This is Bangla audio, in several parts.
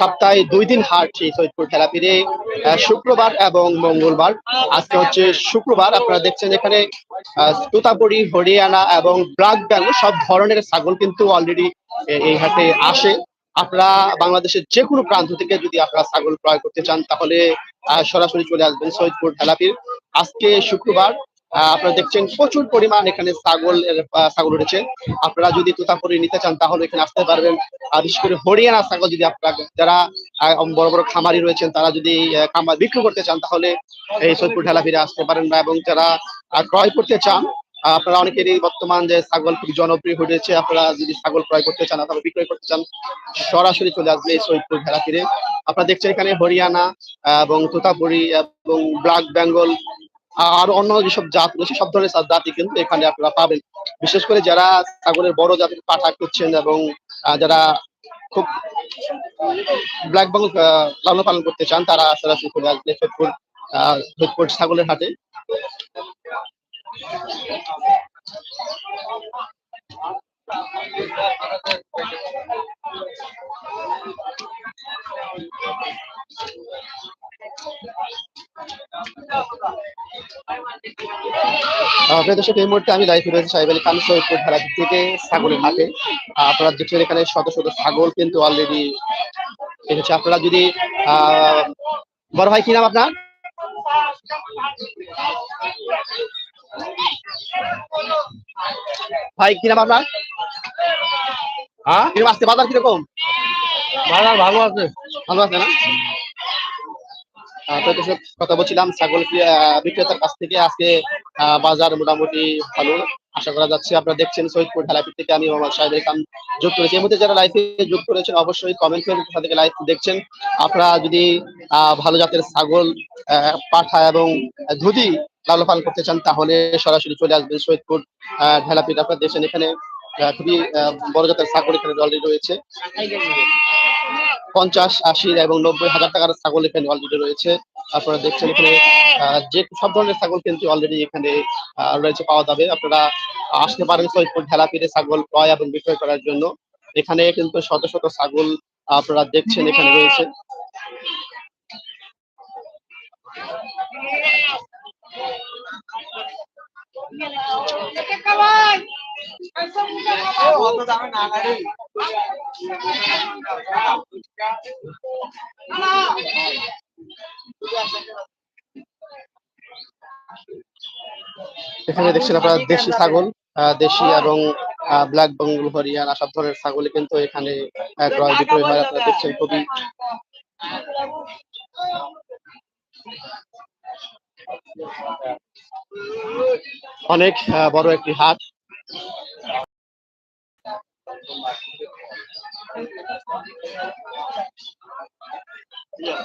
সপ্তাহে দুই দিন হাট সেই সৈয়দপুর খেলাপিরে আহ, শুক্রবার এবং মঙ্গলবার। আজকে হচ্ছে শুক্রবার আপনারা দেখছেন এখানে তোতাপুরি হরিয়ানা এবং ব্ল্যাক বেঙ্গল সব ধরনের ছাগল কিন্তু অলরেডি এই হাটে আসে। আপনারা বাংলাদেশের যে কোনো প্রান্ত থেকে যদি আপনারা ছাগল ক্রয় করতে চান তাহলে সরাসরি চলে আসবেন সৈয়দপুর ঠেলাপির আজকে শুক্রবার আপনারা দেখছেন প্রচুর পরিমাণ এখানে ছাগল ছাগল উঠেছে আপনারা যদি তোতাপুরি নিতে চান, তাহলে এখানে আসতে পারবেন। আর বিশেষ করে হরিয়ানা ছাগল যদি আপনারা, যারা বড় বড় খামারি রয়েছেন, তারা যদি খামার বিক্রি করতে চান, তাহলে এই সৈয়দপুর ঠেলাপিরে আসতে পারেন না এবং যারা ক্রয় করতে চান আপনারা অনেকেরই বর্তমান যে ছাগল খুব জনপ্রিয় হয়েছে আপনারা যদি ছাগল ক্রয় করতে চান, অথবা বিক্রয় করতে চান, সরাসরি চলে আসবে এই সৈয়দপুর ভেড়াফিরে আপনারা দেখছেন এখানে হরিয়ানা এবং তোতাপুরি, এবং ব্ল্যাক বেঙ্গল আর অন্য যেসব জাত রয়েছে সব ধরনের জাতি কিন্তু এখানে আপনারা পাবেন। বিশেষ করে যারা ছাগলের বড় জাতের পাঠা করছেন এবং যারা খুব ব্ল্যাক বেঙ্গল লালন পালন করতে চান তারা সরাসরি আসবে সৈয়দপুর আহ, সৈয়দপুর ছাগলের হাটে। আপনার দর্শক এই মুহূর্তে আমি লাইভ রয়েছে সাহেব আলী খান সৈয়দপুর ঢালা থেকে ছাগলের হাটে। আপনারা দেখছেন এখানে শত শত ছাগল কিন্তু অলরেডি এসেছে। আপনারা যদি বড় ভাই কি নাম আপনার? ভাই কি নাম আপনার? হ্যাঁ? কীরকম আসছে বাজার কীরকম? বাজার ভালো আছে। ভালো আছে না? কথা বলছিলাম, ছাগল বিক্রেতার কাছ থেকে। আজকে বাজার মোটামুটি ভালো। আশা করা যাচ্ছে আপনারা দেখছেন সৈয়দপুর ঢালাপি থেকে আমি মোহাম্মদ সাহেব খান যুক্ত করেছি এর মধ্যে যারা লাইভে যুক্ত করেছেন অবশ্যই কমেন্ট করে থেকে লাইভ দেখছেন। আপনারা যদি ভালো জাতের ছাগল পাঠা এবং ধুতি লালন পালন করতে চান, তাহলে সরাসরি চলে আসবেন সৈয়দপুর ঢালাপিট আপনারা দেখছেন এখানে খুবই বড় জাতের ছাগল এখানে অলরেডি রয়েছে। পঞ্চাশ আশি এবং নব্বই হাজার টাকার ছাগল এখানে অলরেডি রয়েছে। আপনারা দেখছেন এখানে যে সব ধরনের ছাগল কিন্তু অলরেডি এখানে রয়েছে, পাওয়া যাবে। আপনারা আসতে পারেন সৈয়দপুর ঢেলা পিঠে ছাগল ক্রয় এবং বিক্রয় করার জন্য। এখানে কিন্তু শত শত ছাগল আপনারা দেখছেন এখানে রয়েছে। এখানে দেখছেন আপনারা দেশি ছাগল দেশি এবং ব্ল্যাক বেঙ্গল হরিয়ানা, সব ধরনের ছাগল কিন্তু এখানে ক্রয় বিক্রয় হয়। আপনারা দেখছেন খুবই অনেক বড় একটি হাট। প্রিয়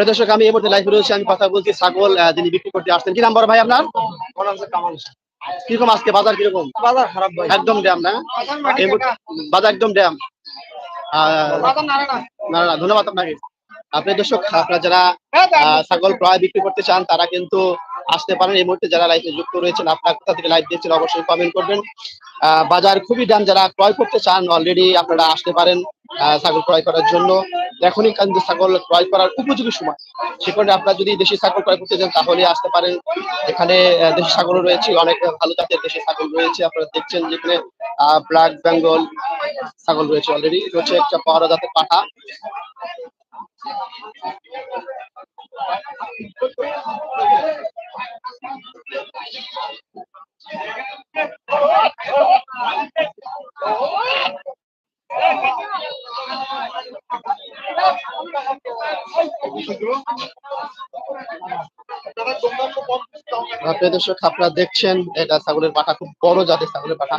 দর্শক আমি এই মুহূর্তে লাইভে রয়েছি। আমি কথা বলছি ছাগল যিনি বিক্রি করতে আসছেন। কি নাম বড় ভাই আপনার? কীরকম আজকে বাজার কীরকম? বাজার খারাপ ভাই। একদম ড্যাম না? বাজার একদম ড্যাম। না না। না, ধন্যবাদ আপনাকে। আপনি দর্শক আপনারা যারা আহ, ছাগল প্রায় বিক্রি করতে চান তারা কিন্তু আসতে পারেন। এই মুহূর্তে যারা লাইভে যুক্ত রয়েছেন, আপনার কোথা থেকে লাইভ দিচ্ছেন অবশ্যই কমেন্ট করবেন। বাজার খুবই দাম যারা ক্রয় করতে চান অলরেডি আপনারা আসতে পারেন ছাগল ক্রয় করার জন্য। এখনই কিন্তু ছাগল ক্রয় করার উপযোগী সময়। সেখানে আপনারা যদি দেশি ছাগল ক্রয় করতে চান, তাহলে আসতে পারেন। এখানে দেশি ছাগল রয়েছে, অনেক ভালো জাতের দেশি ছাগল রয়েছে। আপনারা দেখছেন যেখানে ব্ল্যাক বেঙ্গল ছাগল রয়েছে অলরেডি রয়েছে একটা পাওয়ারা জাতের পাঠা। প্রিয় দর্শক আপনারা দেখছেন এটা ছাগলের পাঠা খুব বড় জাতের ছাগলের পাঠা।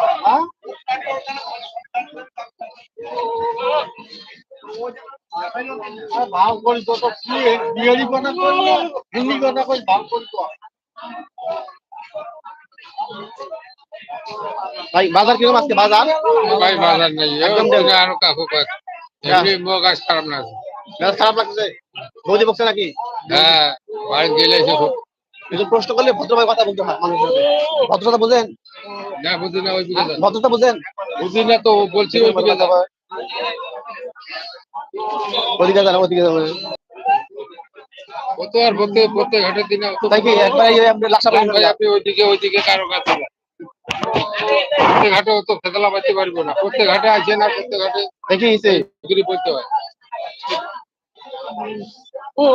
ভাव করি তো তো কি বিহারি কথা কই হিন্দি কথা কই ভাব করি তো ভাই বাজার কীরকম আজকে? বাজার? ভাই বাজার নেই। একদম আরও কাকু কয়েক এমনি খারাপ না মেজাজ খারাপ লাগছে? বৌদি বকছে নাকি? হ্যাঁ বাড়ি গেলে খুব প্রশ্ন করলে ভদ্রভাবে কথা বলতে হয় মানুষের। ভদ্রতা বুঝেন? না বুঝি না ওই। ভদ্রতা বুঝেন? বুঝি না তো বলছি ওই। ওদিকে যান ওদিকে যান ও আর প্রত্যেক প্রত্যেক ঘাটের দিনে অত তাই কি একবার আপনি ওইদিকে ওইদিকে কারও কাছে প্রত্যেক ঘাটে অত ফেতলা পাইতে পারব না। প্রত্যেক ঘাটে আসে না প্রত্যেক হাটে দেখি বিক্রি করতে হয়। ও।